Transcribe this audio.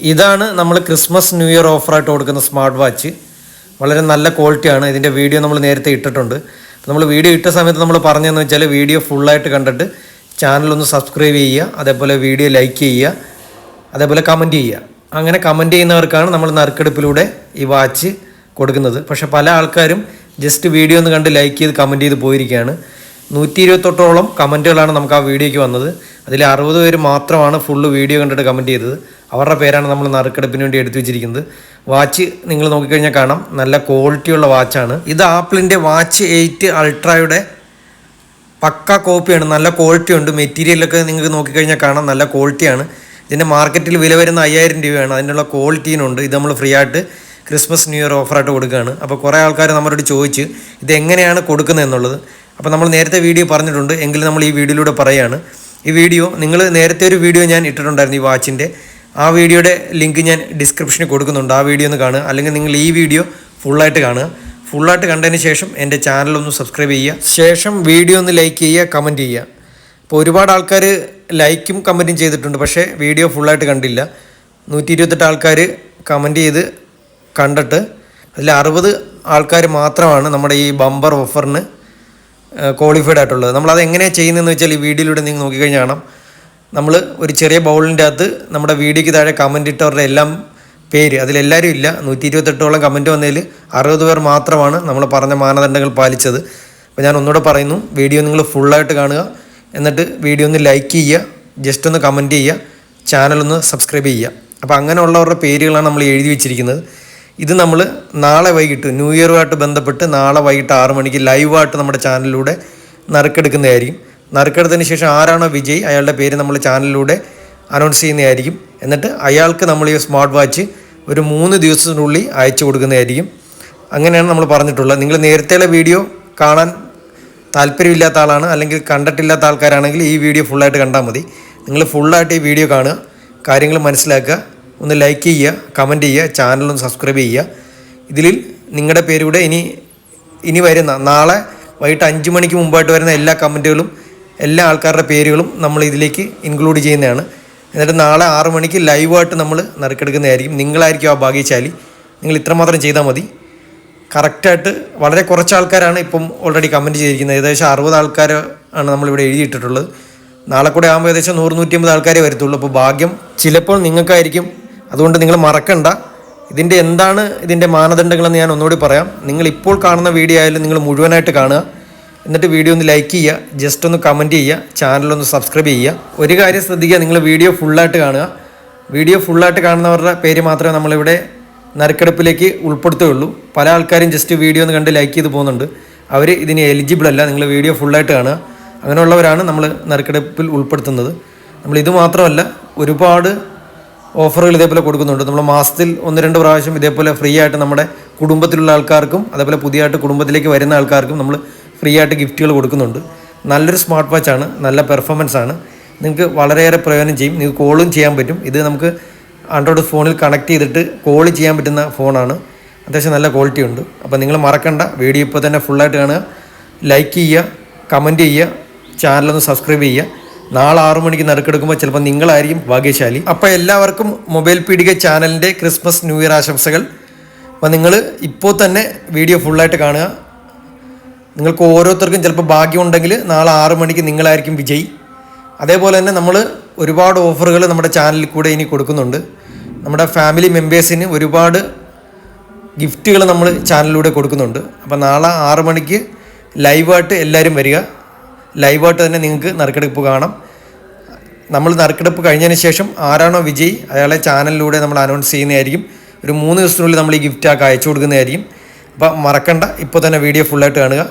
ഇതാണ് നമ്മൾ Christmas new year ഓഫറായിട്ട് കൊടുക്കുന്ന സ്മാർട്ട് വാച്ച്. വളരെ നല്ല ക്വാളിറ്റിയാണ്. ഇതിന്റെ വീഡിയോ നമ്മൾ നേരത്തെ ഇട്ടിട്ടുണ്ട്. നമ്മൾ വീഡിയോ ഇട്ട സമയത്ത് നമ്മൾ പറഞ്ഞതെന്ന് വെച്ചാൽ വീഡിയോ ഫുള്ളായിട്ട് കണ്ടിട്ട് ചാനലൊന്ന് സബ്സ്ക്രൈബ് ചെയ്യുക അതേപോലെ വീഡിയോ ലൈക്ക് ചെയ്യുക അതേപോലെ കമന്റ് ചെയ്യുക. അങ്ങനെ കമന്റ് ചെയ്യുന്നവർക്കാണ് നമ്മൾ നറുക്കെടുപ്പിലൂടെ ഈ വാച്ച് കൊടുക്കുന്നത്. പക്ഷേ പല ആൾക്കാരും ജസ്റ്റ് വീഡിയോ ഒന്ന് കണ്ട് ലൈക്ക് ചെയ്ത് കമന്റ് ചെയ്ത് പോയിരിക്കുകയാണ്. നൂറ്റി ഇരുപത്തൊട്ടോളം കമന്റുകളാണ് നമുക്ക് ആ വീഡിയോയ്ക്ക് വന്നത്. അതിൽ അറുപത് പേര് മാത്രമാണ് ഫുള്ള് വീഡിയോ കണ്ടിട്ട് കമന്റ് ചെയ്തത്. അവരുടെ പേരാണ് നമ്മൾ നറുക്കെടുപ്പിന് വേണ്ടി എടുത്തു വെച്ചിരിക്കുന്നത്. വാച്ച് നിങ്ങൾ നോക്കിക്കഴിഞ്ഞാൽ കാണാം. നല്ല ക്വാളിറ്റിയുള്ള വാച്ചാണ്. ഇത് ആപ്പിളിന്റെ വാച്ച് എയ്റ്റ് അൾട്രായുടെ പക്ക കോപ്പിയാണ് നല്ല ക്വാളിറ്റി ഉണ്ട്. മെറ്റീരിയലൊക്കെ നിങ്ങൾക്ക് നോക്കിക്കഴിഞ്ഞാൽ കാണാം. നല്ല ക്വാളിറ്റിയാണ് ഇതിന്റെ മാർക്കറ്റിൽ വില വരുന്ന അയ്യായിരം രൂപയാണ്. അതിനുള്ള ക്വാളിറ്റീനുണ്ട് ഇത് നമ്മൾ ഫ്രീ ആയിട്ട് ക്രിസ്മസ് ന്യൂ ഇയർ ഓഫറായിട്ട് കൊടുക്കുകയാണ്. അപ്പോൾ കുറേ ആൾക്കാർ നമ്മളോട് ചോദിച്ച് ഇത് എങ്ങനെയാണ് കൊടുക്കുന്നത് എന്നുള്ളത്. അപ്പോൾ നമ്മൾ നേരത്തെ വീഡിയോ പറഞ്ഞിട്ടുണ്ട്. എങ്കിലും നമ്മൾ ഈ വീഡിയോയിലൂടെ പറയുകയാണ് ഈ വീഡിയോ നിങ്ങൾ നേരത്തെ ഒരു വീഡിയോ ഞാൻ ഇട്ടിട്ടുണ്ടായിരുന്നു ഈ വാച്ചിന്റെ ആ വീഡിയോയുടെ ലിങ്ക് ഞാൻ ഡിസ്ക്രിപ്ഷനിൽ കൊടുക്കുന്നുണ്ട്. ആ വീഡിയോ ഒന്ന് കാണുക. അല്ലെങ്കിൽ നിങ്ങൾ ഈ വീഡിയോ ഫുള്ളായിട്ട് കാണുക. ഫുള്ളായിട്ട് കണ്ടതിന് ശേഷം എന്റെ ചാനലൊന്ന് സബ്സ്ക്രൈബ് ചെയ്യുക. ശേഷം വീഡിയോ ഒന്ന് ലൈക്ക് ചെയ്യുക കമന്റ് ചെയ്യുക. ഇപ്പോൾ ഒരുപാട് ആൾക്കാർ ലൈക്കും കമന്റും ചെയ്തിട്ടുണ്ട്. പക്ഷേ വീഡിയോ ഫുള്ളായിട്ട് കണ്ടില്ല. നൂറ്റി ഇരുപത്തെട്ട് ആൾക്കാർ കമന്റ് ചെയ്ത് കണ്ടിട്ട് അതിൽ അറുപത് ആൾക്കാർ മാത്രമാണ് നമ്മുടെ ഈ ബമ്പർ ഓഫറിന് ക്വാളിഫൈഡ് ആയിട്ടുള്ളത്. നമ്മളത് എങ്ങനെയാണ് ചെയ്യുന്നതെന്ന് വെച്ചാൽ ഈ വീഡിയോയിലൂടെ നിങ്ങൾ നോക്കിക്കഴിഞ്ഞാൽ കാണാം. നമ്മൾ ഒരു ചെറിയ ബൗളിന്റെ അകത്ത് നമ്മുടെ വീഡിയോയ്ക്ക് താഴെ കമന്റ് ഇട്ടവരുടെ എല്ലാം പേര്. അതിലെല്ലാവരും ഇല്ല. നൂറ്റി ഇരുപത്തെട്ടോളം കമന്റ് വന്നതിൽ അറുപത് പേർ മാത്രമാണ് നമ്മൾ പറഞ്ഞ മാനദണ്ഡങ്ങൾ പാലിച്ചത്. അപ്പോൾ ഞാൻ ഒന്നുകൂടെ പറയുന്നു വീഡിയോ നിങ്ങൾ ഫുള്ളായിട്ട് കാണുക. എന്നിട്ട് വീഡിയോ ഒന്ന് ലൈക്ക് ചെയ്യുക. ജസ്റ്റ് ഒന്ന് കമന്റ് ചെയ്യുക. ചാനലൊന്ന് സബ്സ്ക്രൈബ് ചെയ്യുക. അപ്പോൾ അങ്ങനെയുള്ളവരുടെ പേരുകളാണ് നമ്മൾ എഴുതി വെച്ചിരിക്കുന്നത്. ഇത് നമ്മൾ നാളെ വൈകിട്ട് ന്യൂ ഇയറുമായിട്ട് ബന്ധപ്പെട്ട് നാളെ വൈകിട്ട് ആറ് മണിക്ക് ലൈവായിട്ട് നമ്മുടെ ചാനലിലൂടെ നറുക്കെടുക്കുന്നതായിരിക്കും. നറുക്കെടുത്തതിന് ശേഷം ആരാണോ വിജയ് അയാളുടെ പേര് നമ്മൾ ചാനലിലൂടെ അനൗൺസ് ചെയ്യുന്നതായിരിക്കും. എന്നിട്ട് അയാൾക്ക് നമ്മൾ ഈ സ്മാർട്ട് വാച്ച് ഒരു മൂന്ന് ദിവസത്തിനുള്ളിൽ അയച്ചു കൊടുക്കുന്നതായിരിക്കും. അങ്ങനെയാണ് നമ്മൾ പറഞ്ഞിട്ടുള്ളത്. നിങ്ങൾ നേരത്തെയുള്ള വീഡിയോ കാണാൻ താല്പര്യമില്ലാത്ത ആളാണ് അല്ലെങ്കിൽ കണ്ടിട്ടില്ലാത്ത ആൾക്കാരാണെങ്കിൽ ഈ വീഡിയോ ഫുള്ളായിട്ട് കണ്ടാൽ മതി. നിങ്ങൾ ഫുള്ളായിട്ട് ഈ വീഡിയോ കാണുക കാര്യങ്ങൾ മനസ്സിലാക്കുക ഒന്ന് ലൈക്ക് ചെയ്യുക കമന്റ് ചെയ്യുക ചാനലൊന്ന് സബ്സ്ക്രൈബ് ചെയ്യുക. ഇതിൽ നിങ്ങളുടെ പേരൂടെ ഇനി ഇനി വരുന്ന നാളെ വൈകിട്ട് അഞ്ച് മണിക്ക് മുമ്പായിട്ട് വരുന്ന എല്ലാ കമന്റുകളും എല്ലാ ആൾക്കാരുടെ പേരുകളും നമ്മൾ ഇതിലേക്ക് ഇൻക്ലൂഡ് ചെയ്യുന്നതാണ്. എന്നിട്ട് നാളെ ആറു മണിക്ക് ലൈവായിട്ട് നമ്മൾ നറുക്കെടുക്കുന്നതായിരിക്കും. നിങ്ങളായിരിക്കും ആ ഭാഗ്യശാലി. നിങ്ങൾ ഇത്രമാത്രം ചെയ്താൽ മതി. കറക്റ്റായിട്ട് വളരെ കുറച്ച് ആൾക്കാരാണ് ഇപ്പം ഓൾറെഡി കമന്റ് ചെയ്തിരിക്കുന്നത്. ഏകദേശം അറുപത് ആൾക്കാർ ആണ് നമ്മളിവിടെ എഴുതിയിട്ടിട്ടുള്ളത് നാളെ കൂടെ ആകുമ്പോൾ ഏകദേശം നൂറ് നൂറ്റിയമ്പത് ആൾക്കാരെ വരത്തുള്ളൂ. അപ്പോൾ ഭാഗ്യം ചിലപ്പോൾ നിങ്ങൾക്കായിരിക്കും. അതുകൊണ്ട് നിങ്ങൾ മറക്കണ്ട. ഇതിന്റെ എന്താണ് ഇതിന്റെ മാനദണ്ഡങ്ങളെന്ന് ഞാൻ ഒന്നുകൂടി പറയാം. നിങ്ങൾ ഇപ്പോൾ കാണുന്ന വീഡിയോ ആയാലും നിങ്ങൾ മുഴുവനായിട്ട് കാണുക. എന്നിട്ട് വീഡിയോ ഒന്ന് ലൈക്ക് ചെയ്യുക ജസ്റ്റ് ഒന്ന് കമന്റ് ചെയ്യുക ചാനലൊന്ന് സബ്സ്ക്രൈബ് ചെയ്യുക. ഒരു കാര്യം ശ്രദ്ധിക്കുക നിങ്ങൾ വീഡിയോ ഫുള്ളായിട്ട് കാണുക. വീഡിയോ ഫുള്ളായിട്ട് കാണുന്നവരുടെ പേര് മാത്രമേ നമ്മളിവിടെ നറുക്കെടുപ്പിലേക്ക് ഉൾപ്പെടുത്തുകയുള്ളൂ. പല ആൾക്കാരും ജസ്റ്റ് വീഡിയോ ഒന്ന് കണ്ട് ലൈക്ക് ചെയ്ത് പോകുന്നുണ്ട്. അവർ ഇതിന് എലിജിബിൾ അല്ല നിങ്ങൾ വീഡിയോ ഫുള്ളായിട്ട് കാണുക. അങ്ങനെയുള്ളവരാണ് നമ്മൾ നറുക്കെടുപ്പിൽ ഉൾപ്പെടുത്തുന്നത്. നമ്മൾ ഇത് മാത്രമല്ല ഒരുപാട് ഓഫറുകൾ ഇതേപോലെ കൊടുക്കുന്നുണ്ട്. നമ്മൾ മാസത്തിൽ ഒന്ന് രണ്ട് പ്രാവശ്യം ഇതേപോലെ ഫ്രീ ആയിട്ട് നമ്മുടെ കുടുംബത്തിലുള്ള ആൾക്കാർക്കും അതേപോലെ പുതിയതായിട്ട് കുടുംബത്തിലേക്ക് വരുന്ന ആൾക്കാർക്കും നമ്മൾ ഫ്രീ ആയിട്ട് ഗിഫ്റ്റുകൾ കൊടുക്കുന്നുണ്ട്. നല്ലൊരു സ്മാർട്ട് വാച്ച് ആണ് നല്ല പെർഫോമൻസ് ആണ്. നിങ്ങൾക്ക് വളരെയേറെ പ്രയോജനം ചെയ്യും. നിങ്ങൾക്ക് കോളും ചെയ്യാൻ പറ്റും. ഇത് നമുക്ക് ആൻഡ്രോയിഡ് ഫോണിൽ കണക്ട് ചെയ്തിട്ട് കോൾ ചെയ്യാൻ പറ്റുന്ന ഫോണാണ്. അത്യാവശ്യം നല്ല ക്വാളിറ്റി ഉണ്ട്. അപ്പോൾ നിങ്ങൾ മറക്കണ്ട. വീഡിയോ ഇപ്പോൾ തന്നെ ഫുള്ളായിട്ട് കാണുക. ലൈക്ക് ചെയ്യുക കമന്റ് ചെയ്യുക ചാനലൊന്ന് സബ്സ്ക്രൈബ് ചെയ്യുക. നാളെ ആറു മണിക്ക് നറുക്കെടുക്കുമ്പോൾ ചിലപ്പോൾ നിങ്ങളായിരിക്കും ഭാഗ്യശാലി. അപ്പോൾ എല്ലാവർക്കും മൊബൈൽ പീഡിക ചാനലിന്റെ ക്രിസ്മസ് ന്യൂ ഇയർ ആശംസകൾ. അപ്പോൾ നിങ്ങൾ ഇപ്പോൾ തന്നെ വീഡിയോ ഫുള്ളായിട്ട് കാണുക. നിങ്ങൾക്ക് ഓരോരുത്തർക്കും ചിലപ്പോൾ ഭാഗ്യമുണ്ടെങ്കിൽ നാളെ ആറ് മണിക്ക് നിങ്ങളായിരിക്കും വിജയി. അതേപോലെ തന്നെ നമ്മൾ ഒരുപാട് ഓഫറുകൾ നമ്മുടെ ചാനലിൽ കൂടെ ഇനി കൊടുക്കുന്നുണ്ട്. നമ്മുടെ ഫാമിലി മെമ്പേഴ്സിന് ഒരുപാട് ഗിഫ്റ്റുകൾ നമ്മൾ ചാനലിലൂടെ കൊടുക്കുന്നുണ്ട്. അപ്പോൾ നാളെ ആറ് മണിക്ക് ലൈവായിട്ട് എല്ലാവരും വരിക. ലൈവായിട്ട് തന്നെ നിങ്ങൾക്ക് നറുക്കെടുപ്പ് കാണാം. നമ്മൾ നറുക്കെടുപ്പ് കഴിഞ്ഞതിന് ശേഷം ആരാണോ വിജയ് അയാളെ ചാനലിലൂടെ നമ്മൾ അനൗൺസ് ചെയ്യുന്നതായിരിക്കും. ഒരു മൂന്ന് ദിവസത്തിനുള്ളിൽ നമ്മൾ ഈ ഗിഫ്റ്റ് ആക്കി അയച്ചു കൊടുക്കുന്നതായിരിക്കും. അപ്പോൾ മറക്കണ്ട ഇപ്പോൾ തന്നെ വീഡിയോ ഫുള്ളായിട്ട് കാണുക.